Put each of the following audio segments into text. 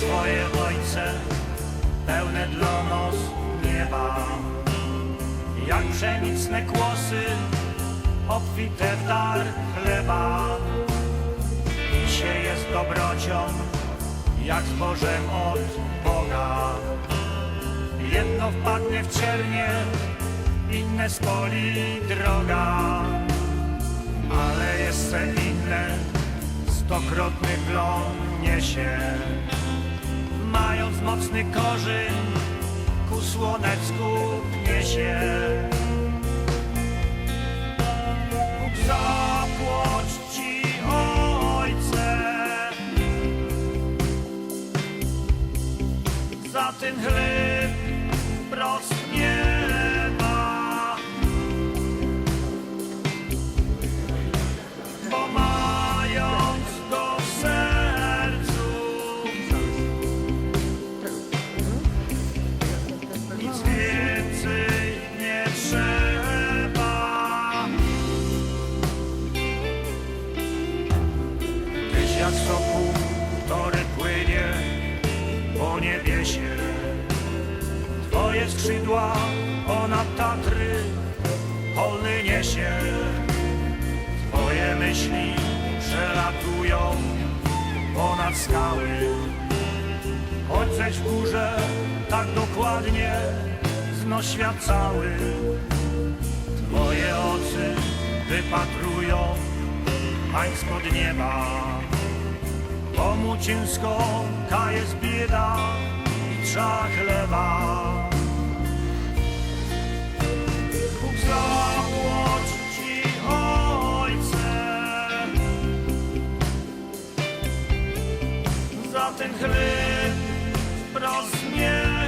Twoje, Ojcze, pełne dla nos nieba. Jak pszenicne kłosy, obfite w dar chleba. I sieje z dobrocią, jak zbożem od Boga. Jedno wpadnie w ciernie, inne spoli droga. Ale jeszcze inne, stokrotny plon niesie. Mając mocny korzeń, ku słonecku niesie. Bóg zapłać ci, Ojcze, za ten chleb prost nieba. Skrzydła ponad Tatry polny niesie. Twoje myśli przelatują ponad skały. Choć ześ w górze tak dokładnie zno świat cały. Twoje oczy wypatrują pań spod nieba. Komu ciężko jest bieda i trzeba chleba. Ten chleb prost z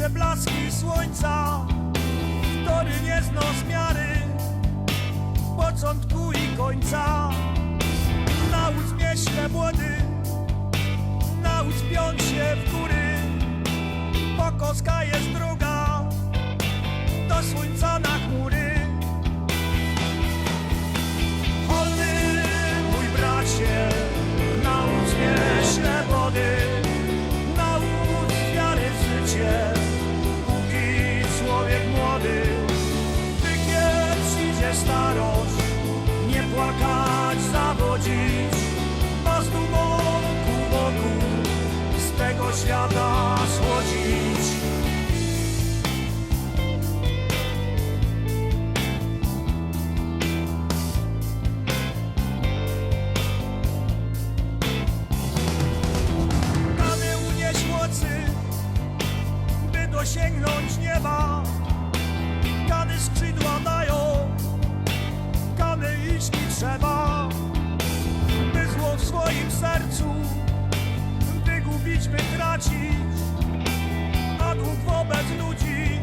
pierse blaski słońca, który nie zna zmiary początku i końca. Naucz mnie ślebody, naucz piąć się w góry, Pokoska jest droga do słońca na chmury. By dosięgnąć nieba. Kamy skrzydła dają, kamy iść nie trzeba, by zło w swoim sercu wygubić, by tracić, a dług wobec ludzi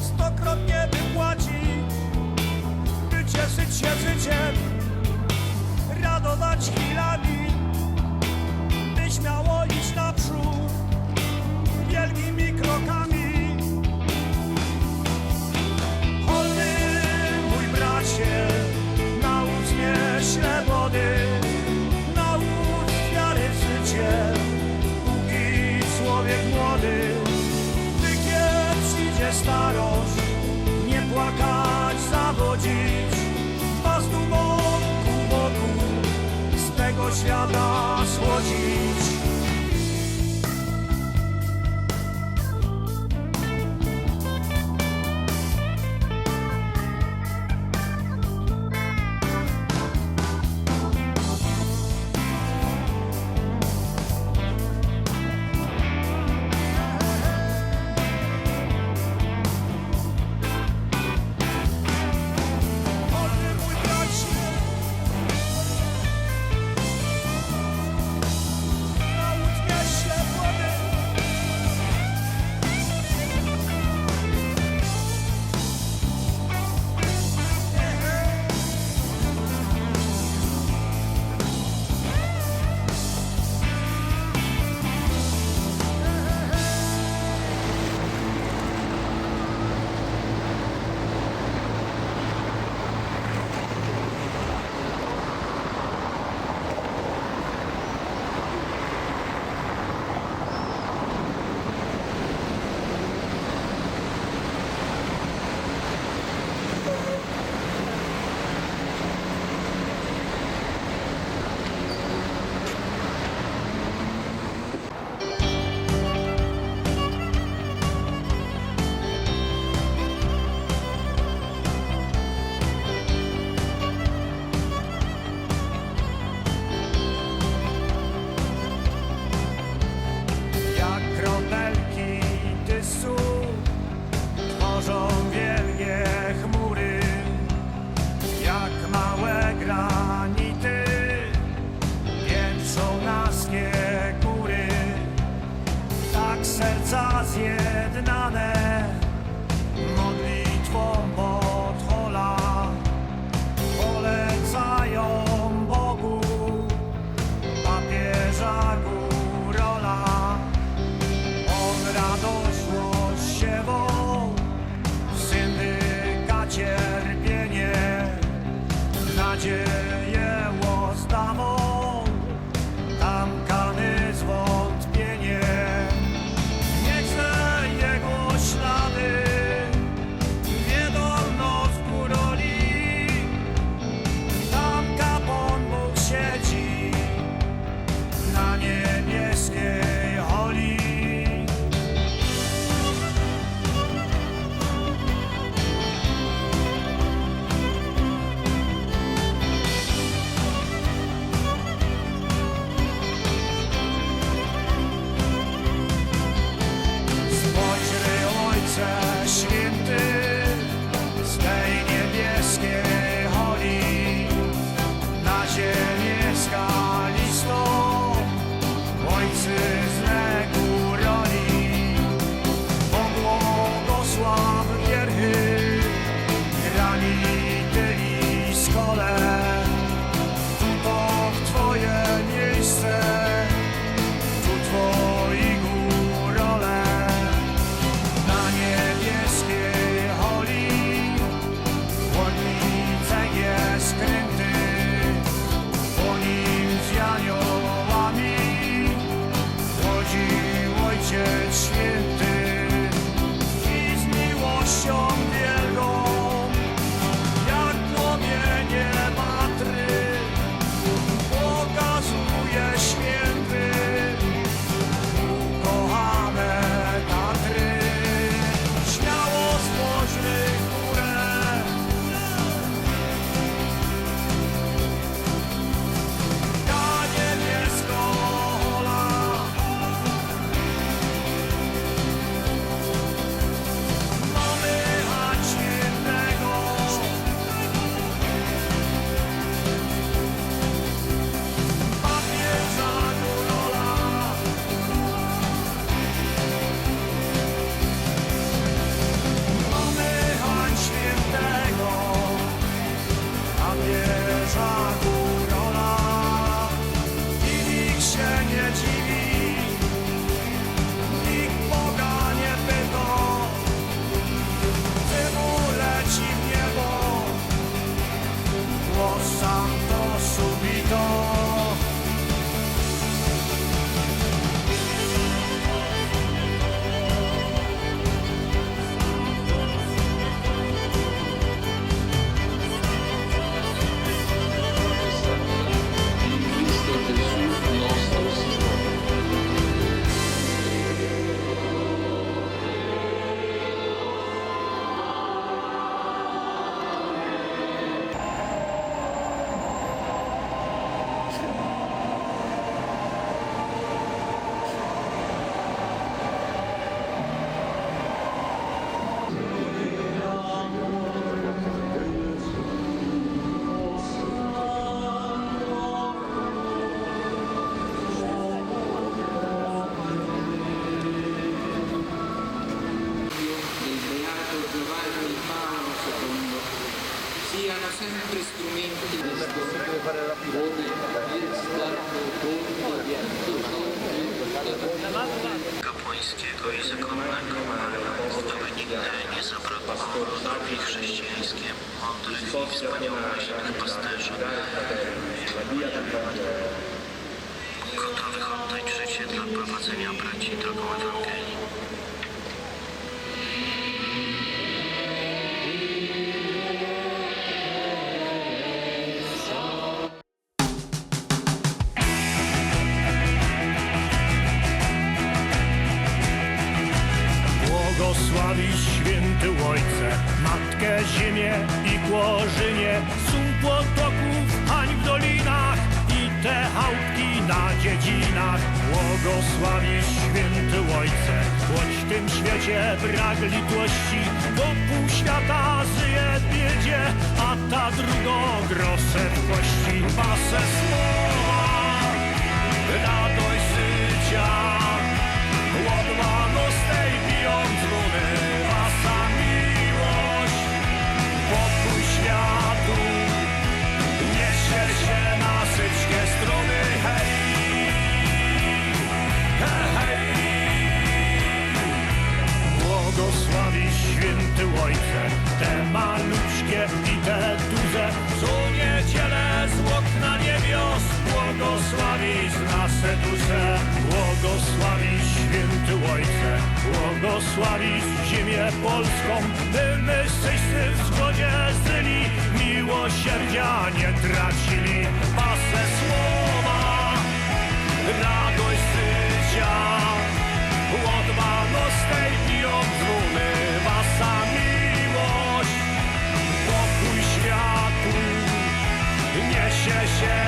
stokrotnie wypłacić, by cieszyć się życiem, radować chwilami, kapłańskiego i zakonnego, aby nigdy nie zabrakło drogi chrześcijańskiemu, mądrych i wspaniałomyślnych pasterzy, gotowych oddać życie dla prowadzenia braci drogą Ewangelii. Błogosławi święty Ojcze, choć w tym świecie brak litości, bo pół świata żyje biedzie, a ta drugo grosze w kości. Błogosławić ziemię polską. By my wszyscy w zgodzie żyli Miłosierdzia nie tracili. Wasze słowa Radość życia. Łodmano z tej biją trumny Wasza miłość. Pokój światu Niesie się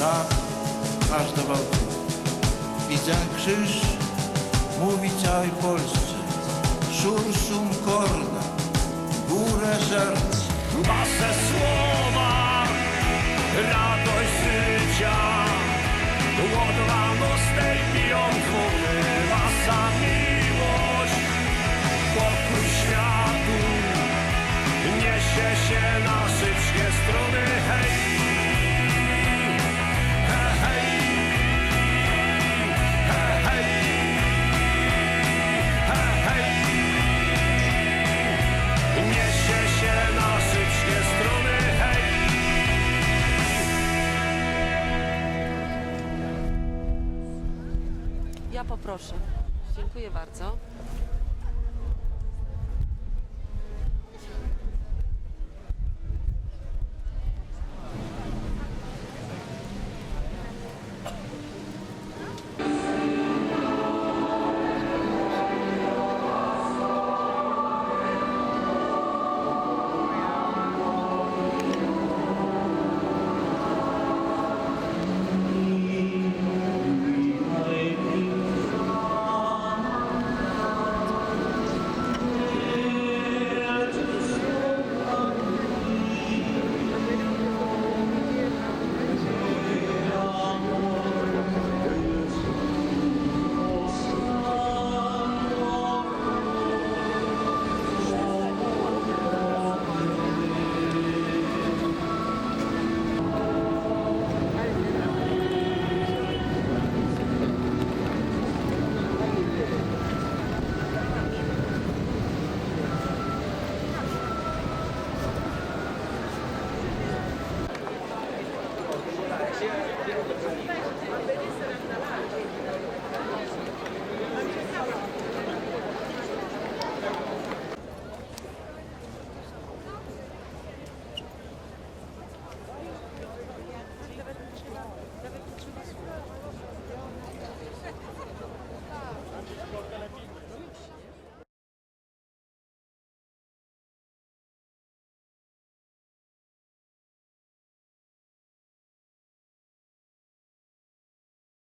Tak aż do Bałtyku. I krzyż mówi całej Polsce. Sursum corda, górę serc. Wasze słowa, radość życia, łodwano z tej Ja poproszę. Dziękuję bardzo.